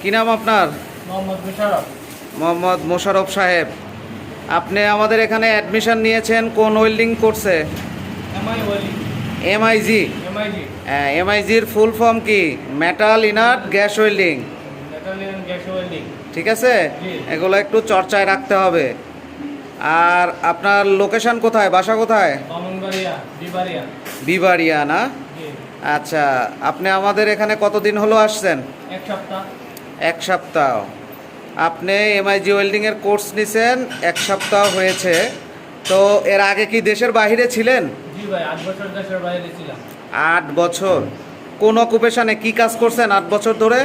কি নাম আপনার? মোহাম্মদ মোশারফ সাহেব আপনি আমাদের এখানে অ্যাডমিশন নিয়েছেন কোন ওয়েল্ডিং কোর্সে এমআইজি এমআইজি এমআইজির ফুল ফর্ম কি? Metal inert gas welding gas welding ঠিক আছে? এগুলো একটু চর্চায় রাখতে হবে। আর আপনার লোকেশন কোথায়? বাসা কোথায়? বিবাড়িয়া না? আচ্ছা আপনি আমাদের এখানে কতদিন হলো আসছেন? এক সপ্তাহ। এক সপ্তাহ। আপনি এমআইজি ওয়েল্ডিংয়ের কোর্স নিছেন এক সপ্তাহ হয়েছে। তো এর আগে কি দেশের বাইরে ছিলেন? জি ভাই আট বছর দেশের বাইরে ছিলাম। আট বছর। কোন অকুপেশনে কি কাজ করছেন আট বছর ধরে?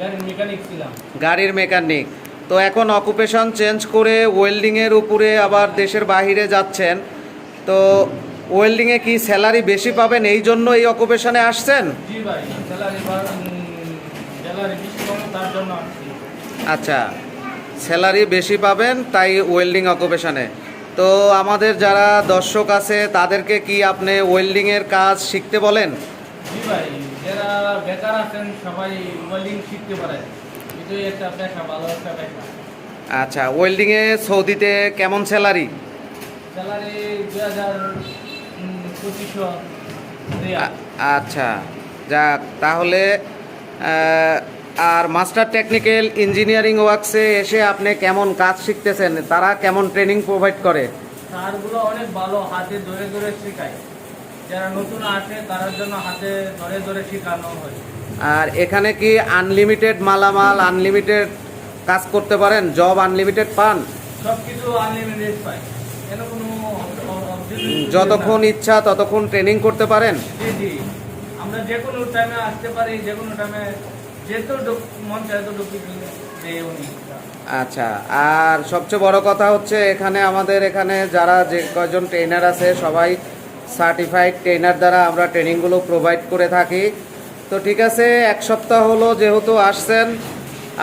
গাড়ির মেকানিক ছিলাম। গাড়ির মেকানিক তো এখন অকুপেশন চেঞ্জ করে ওয়েল্ডিংয়ের উপরে আবার দেশের বাইরে যাচ্ছেন। তো ওয়েল্ডিংয়ে কি স্যালারি বেশি পাবেন এই জন্য এই অকুপেশনে আসছেন? আচ্ছা স্যালারি বেশি পাবেন তাই ওয়েল্ডিং অকুপেশনে তো আমাদের যারা দর্শক আছে তাদেরকে কি আপনি ওয়েল্ডিংয়ের কাজ শিখতে বলেন? জি যারা বেকার আছেন সবাই ওয়েল্ডিং শিখতে পারে। এটাই একটা পেশা ভালো একটা পেশা। আচ্ছা ওয়েল্ডিংয়ে সৌদিতে কেমন স্যালারি স্যালারি হাজার আচ্ছা যাক তাহলে আর মাস্টার টেকনিক্যাল ইঞ্জিনিয়ারিং ওয়ার্কসে এসে আপনি কেমন কাজ শিখতেছেন? তারা কেমন ট্রেনিং প্রোভাইড করে? স্যারগুলো অনেক ভালো হাতে ধরে ধরে শেখায়। যারা নতুন আসে তার জন্য হাতে ধরে ধরে শেখানো হয়। আর এখানে কি আনলিমিটেড মালামাল আনলিমিটেড কাজ করতে পারেন? জব আনলিমিটেড পান? সব কিছু আনলিমিটেড পায়। যতক্ষণ ইচ্ছা ততক্ষণ ট্রেনিং করতে পারেন? জি জি। আমরা যে কোনো টাইমে আসতে পারি যে কোনো টাইমে যেহেতু মন চায় তো ঢুকি দেয় উনি আচ্ছা আর সবচেয়ে বড় কথা হচ্ছে এখানে আমাদের এখানে যারা যে কয়জন ট্রেনার আছে সবাই সার্টিফাইড ট্রেনার দ্বারা আমরা ট্রেনিংগুলো প্রোভাইড করে থাকি। তো ঠিক আছে এক সপ্তাহ হলো যেহেতু আসছেন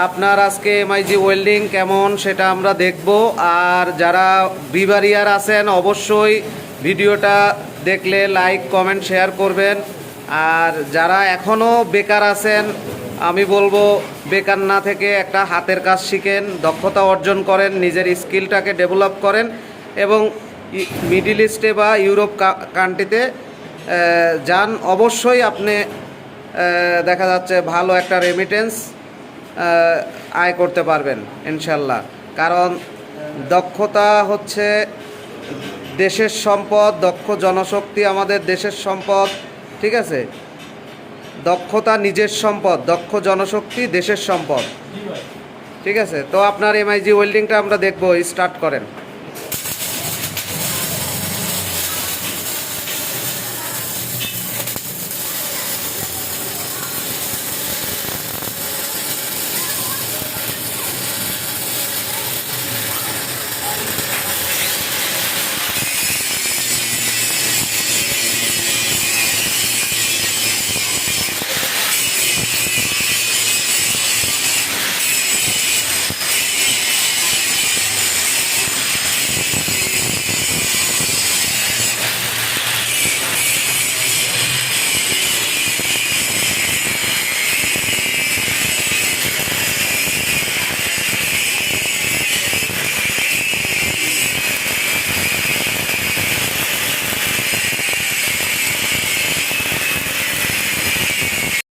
আপনার আজকে এমআইজি ওয়েল্ডিং কেমন সেটা আমরা দেখব। আর যারা বিবারিয়ার আছেন, অবশ্যই ভিডিওটা দেখলে লাইক কমেন্ট শেয়ার করবেন। আর যারা এখনও বেকার আছেন, আমি বলব বেকার না থেকে একটা হাতের কাজ শিখেন, দক্ষতা অর্জন করেন, নিজের স্কিলটাকে ডেভেলপ করেন এবং মিডিল ইস্টে বা ইউরোপ কান্ট্রিতে যান। অবশ্যই আপনি দেখা যাচ্ছে ভালো একটা রেমিটেন্স আয় করতে পারবেন, ইনশাল্লাহ। কারণ দক্ষতা হচ্ছে দেশের সম্পদ, দক্ষ জনশক্তি আমাদের দেশের সম্পদ, ঠিক আছে? দক্ষতা নিজের সম্পদ, দক্ষ জনশক্তি দেশের সম্পদ। ঠিক আছে? তো আপনার এমআইজি ওয়েল্ডিংটা আমরা দেখব স্টার্ট করেন।